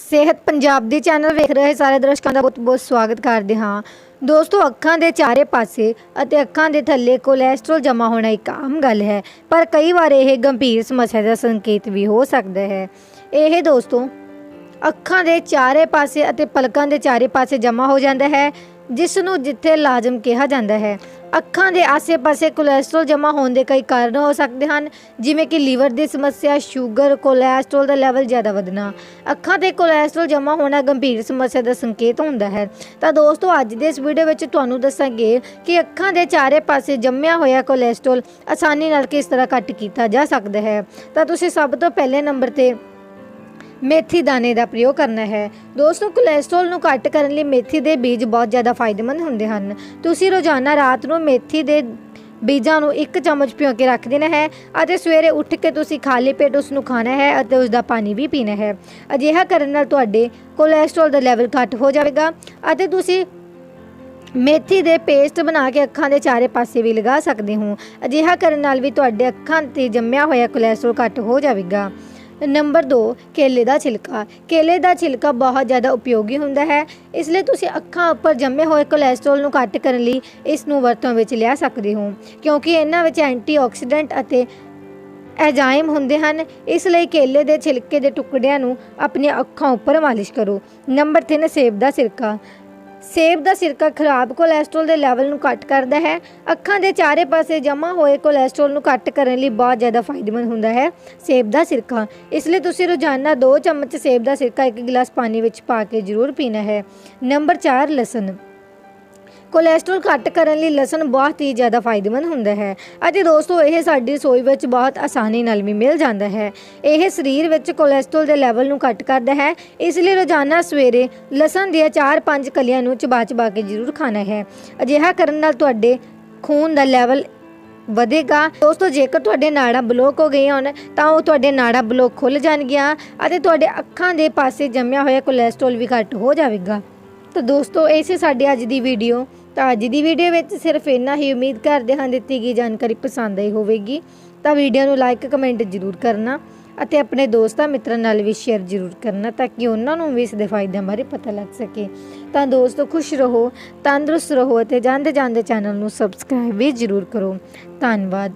ਸਿਹਤ ਪੰਜਾਬ ਦੇ ਚੈਨਲ ਵੇਖ ਰਹੇ ਸਾਰੇ ਦਰਸ਼ਕਾਂ ਦਾ ਬਹੁਤ-ਬਹੁਤ ਸਵਾਗਤ ਕਰਦੇ ਹਾਂ। ਦੋਸਤੋ, ਅੱਖਾਂ ਦੇ ਚਾਰੇ ਪਾਸੇ ਅਤੇ ਅੱਖਾਂ ਦੇ ਥੱਲੇ ਕੋਲੇਸਟ੍ਰੋਲ ਜਮ੍ਹਾਂ ਹੋਣਾ ਇੱਕ ਆਮ ਗੱਲ ਹੈ, ਪਰ ਕਈ ਵਾਰ ਇਹ ਗੰਭੀਰ ਸਮੱਸਿਆ ਦਾ ਸੰਕੇਤ ਵੀ ਹੋ ਸਕਦਾ ਹੈ। ਇਹ ਦੋਸਤੋ, ਅੱਖਾਂ ਦੇ ਚਾਰੇ ਪਾਸੇ ਅਤੇ ਪਲਕਾਂ ਦੇ ਚਾਰੇ ਪਾਸੇ ਜਮ੍ਹਾਂ ਹੋ ਜਾਂਦਾ ਹੈ, ਜਿਸ ਨੂੰ ਜਿੱਥੇ ਲਾਜ਼ਮ ਕਿਹਾ ਜਾਂਦਾ ਹੈ। ਅੱਖਾਂ ਦੇ ਆਸੇ-ਪਾਸੇ ਕੋਲੇਸਟ੍ਰੋਲ ਜਮ੍ਹਾਂ ਹੋਣ ਦੇ ਕਈ ਕਾਰਨ ਹੋ ਸਕਦੇ ਹਨ, ਜਿਵੇਂ ਕਿ ਲੀਵਰ ਦੀ ਸਮੱਸਿਆ, ਸ਼ੂਗਰ ਕੋਲੇਸਟ੍ਰੋਲ ਦਾ ਲੈਵਲ ਜ਼ਿਆਦਾ ਵਧਣਾ। ਅੱਖਾਂ ਤੇ ਕੋਲੇਸਟ੍ਰੋਲ ਜਮ੍ਹਾਂ ਹੋਣਾ ਗੰਭੀਰ ਸਮੱਸਿਆ ਦਾ ਸੰਕੇਤ ਹੁੰਦਾ ਹੈ। ਤਾਂ ਦੋਸਤੋ, ਅੱਜ ਦੇ ਇਸ ਵੀਡੀਓ ਵਿੱਚ ਤੁਹਾਨੂੰ ਦੱਸਾਂਗੇ ਕਿ ਅੱਖਾਂ ਦੇ ਚਾਰੇ ਪਾਸੇ ਜੰਮਿਆ ਹੋਇਆ ਕੋਲੇਸਟ੍ਰੋਲ ਆਸਾਨੀ ਨਾਲ ਕਿਸ ਤਰ੍ਹਾਂ ਘੱਟ ਕੀਤਾ ਜਾ ਸਕਦਾ ਹੈ। ਤਾਂ ਤੁਸੀਂ ਸਭ ਤੋਂ ਪਹਿਲੇ ਨੰਬਰ ਤੇ ਮੇਥੀ ਦਾਣੇ ਦਾ ਪ੍ਰਯੋਗ ਕਰਨਾ ਹੈ। ਦੋਸਤੋ ਕੋਲੇਸਟ੍ਰੋਲ ਨੂੰ ਘੱਟ ਕਰਨ ਲਈ ਮੇਥੀ ਦੇ ਬੀਜ ਬਹੁਤ ਜ਼ਿਆਦਾ ਫਾਇਦੇਮੰਦ ਹੁੰਦੇ ਹਨ। ਤੁਸੀਂ ਰੋਜ਼ਾਨਾ ਰਾਤ ਨੂੰ ਮੇਥੀ ਦੇ ਬੀਜਾਂ ਨੂੰ ਇੱਕ ਚਮਚ ਭਿਓ ਕੇ ਰੱਖ ਦੇਣਾ ਹੈ ਅਤੇ ਸਵੇਰੇ ਉੱਠ ਕੇ ਤੁਸੀਂ ਖਾਲੀ ਪੇਟ ਉਸ ਨੂੰ ਖਾਣਾ ਹੈ ਅਤੇ ਉਸ ਦਾ ਪਾਣੀ ਵੀ ਪੀਣਾ ਹੈ। ਅਜਿਹਾ ਕਰਨ ਨਾਲ ਤੁਹਾਡੇ ਕੋਲੇਸਟ੍ਰੋਲ ਦਾ ਲੈਵਲ ਘੱਟ ਹੋ ਜਾਵੇਗਾ ਅਤੇ ਤੁਸੀਂ ਮੇਥੀ ਦੇ ਪੇਸਟ ਬਣਾ ਕੇ ਅੱਖਾਂ ਦੇ ਚਾਰੇ ਪਾਸੇ ਵੀ ਲਗਾ ਸਕਦੇ ਹੋ। ਅਜਿਹਾ ਕਰਨ ਨਾਲ ਵੀ ਤੁਹਾਡੇ ਅੱਖਾਂ ਤੇ ਜੰਮਿਆ ਹੋਇਆ ਕੋਲੇਸਟ੍ਰੋਲ ਘੱਟ ਹੋ ਜਾਵੇਗਾ। ਨੰਬਰ 2 ਕੇਲੇ ਦਾ ਛਿਲਕਾ। ਕੇਲੇ ਦਾ ਛਿਲਕਾ ਬਹੁਤ ਜ਼ਿਆਦਾ ਉਪਯੋਗੀ ਹੁੰਦਾ ਹੈ, ਇਸ ਲਈ ਤੁਸੀਂ ਅੱਖਾਂ ਉੱਪਰ ਜੰਮੇ ਹੋਏ ਕੋਲੇਸਟ੍ਰੋਲ ਨੂੰ ਘੱਟ ਕਰਨ ਲਈ ਇਸ ਨੂੰ ਵਰਤੋਂ ਵਿੱਚ ਲਿਆ ਸਕਦੇ ਹੋ, ਕਿਉਂਕਿ ਇਹਨਾਂ ਵਿੱਚ ਐਂਟੀਆਕਸੀਡੈਂਟ ਅਤੇ ਐਂਜ਼ਾਈਮ ਹੁੰਦੇ ਹਨ, ਇਸ ਲਈ ਕੇਲੇ ਦੇ ਛਿਲਕੇ ਦੇ ਟੁਕੜਿਆਂ ਨੂੰ ਆਪਣੀਆਂ ਅੱਖਾਂ ਉੱਪਰ ਮਾਲਿਸ਼ ਕਰੋ। ਨੰਬਰ 3 ਸੇਬ ਦਾ ਸਿਰਕਾ ਸੇਬ ਦਾ ਸਿਰਕਾ ਖਰਾਬ ਕੋਲੇਸਟ੍ਰੋਲ ਦੇ ਲੈਵਲ ਨੂੰ ਘੱਟ ਕਰਦਾ ਹੈ। ਅੱਖਾਂ ਦੇ ਚਾਰੇ ਪਾਸੇ ਜਮ੍ਹਾਂ ਹੋਏ ਕੋਲੇਸਟ੍ਰੋਲ ਨੂੰ ਘੱਟ ਕਰਨ ਲਈ ਬਹੁਤ ਜ਼ਿਆਦਾ ਫਾਇਦੇਮੰਦ ਹੁੰਦਾ ਹੈ ਸੇਬ ਦਾ ਸਿਰਕਾ। ਇਸ ਲਈ ਤੁਸੀਂ ਰੋਜ਼ਾਨਾ 2 ਚਮਚ ਸੇਬ ਦਾ ਸਿਰਕਾ ਇੱਕ ਗਲਾਸ ਪਾਣੀ ਵਿੱਚ ਪਾ ਕੇ ਜ਼ਰੂਰ ਪੀਣਾ ਹੈ। ਨੰਬਰ 4 ਲਸਣ। ਕੋਲੇਸਟ੍ਰੋਲ ਘੱਟ ਕਰਨ ਲਈ ਲਸਣ ਬਹੁਤ ਹੀ ਜ਼ਿਆਦਾ ਫਾਇਦੇਮੰਦ ਹੁੰਦਾ ਹੈ ਅਤੇ ਦੋਸਤੋ, ਇਹ ਸਾਡੀ ਰਸੋਈ ਵਿੱਚ ਬਹੁਤ ਆਸਾਨੀ ਨਾਲ ਵੀ ਮਿਲ ਜਾਂਦਾ ਹੈ। ਇਹ ਸਰੀਰ ਵਿੱਚ ਕੋਲੇਸਟ੍ਰੋਲ ਦੇ ਲੈਵਲ ਨੂੰ ਘੱਟ ਕਰਦਾ ਹੈ। ਇਸ ਲਈ ਰੋਜ਼ਾਨਾ ਸਵੇਰੇ ਲਸਣ ਦੀਆਂ 4-5 ਕਲੀਆਂ ਨੂੰ ਚਬਾ-ਚਬਾ ਕੇ ਜ਼ਰੂਰ ਖਾਣਾ ਹੈ। ਅਜਿਹਾ ਕਰਨ ਨਾਲ ਤੁਹਾਡੇ ਖੂਨ ਦਾ ਲੈਵਲ ਵਧੇਗਾ। ਦੋਸਤੋ, ਜੇਕਰ ਤੁਹਾਡੇ ਨਾੜਾਂ ਬਲੌਕ ਹੋ ਗਈਆਂ ਹਨ ਤਾਂ ਉਹ ਤੁਹਾਡੇ ਨਾੜਾਂ ਬਲੌਕ ਖੁੱਲ ਜਾਣਗੀਆਂ ਅਤੇ ਤੁਹਾਡੇ ਅੱਖਾਂ ਦੇ ਪਾਸੇ ਜੰਮਿਆ ਹੋਇਆ ਕੋਲੇਸਟ੍ਰੋਲ ਵੀ ਘੱਟ ਹੋ ਜਾਵੇਗਾ। ਤਾਂ ਦੋਸਤੋ ਇਹ ਸੀ ਸਾਡੀ ਅੱਜ ਦੀ ਵੀਡੀਓ ਤਾਂ ਅੱਜ ਦੀ ਵੀਡੀਓ ਵਿੱਚ ਸਿਰਫ ਇੰਨਾ ਹੀ ਉਮੀਦ ਕਰਦੇ ਹਾਂ ਦਿੱਤੀ ਗਈ ਜਾਣਕਾਰੀ ਪਸੰਦ ਆਈ ਹੋਵੇਗੀ। ਤਾਂ ਵੀਡੀਓ ਨੂੰ ਲਾਈਕ ਕਮੈਂਟ ਜ਼ਰੂਰ ਕਰਨਾ ਅਤੇ ਆਪਣੇ ਦੋਸਤਾਂ ਮਿੱਤਰਾਂ ਨਾਲ ਵੀ ਸ਼ੇਅਰ ਜ਼ਰੂਰ ਕਰਨਾ ਤਾਂ ਕਿ ਉਹਨਾਂ ਨੂੰ ਵੀ ਇਸ ਦੇ ਫਾਇਦਿਆਂ ਬਾਰੇ ਪਤਾ ਲੱਗ ਸਕੇ। ਤਾਂ ਦੋਸਤੋ, ਖੁਸ਼ ਰਹੋ, ਤੰਦਰੁਸਤ ਰਹੋ ਅਤੇ ਜਾਂਦੇ ਜਾਂਦੇ ਚੈਨਲ ਨੂੰ ਸਬਸਕ੍ਰਾਈਬ ਵੀ ਜ਼ਰੂਰ ਕਰੋ। ਧੰਨਵਾਦ।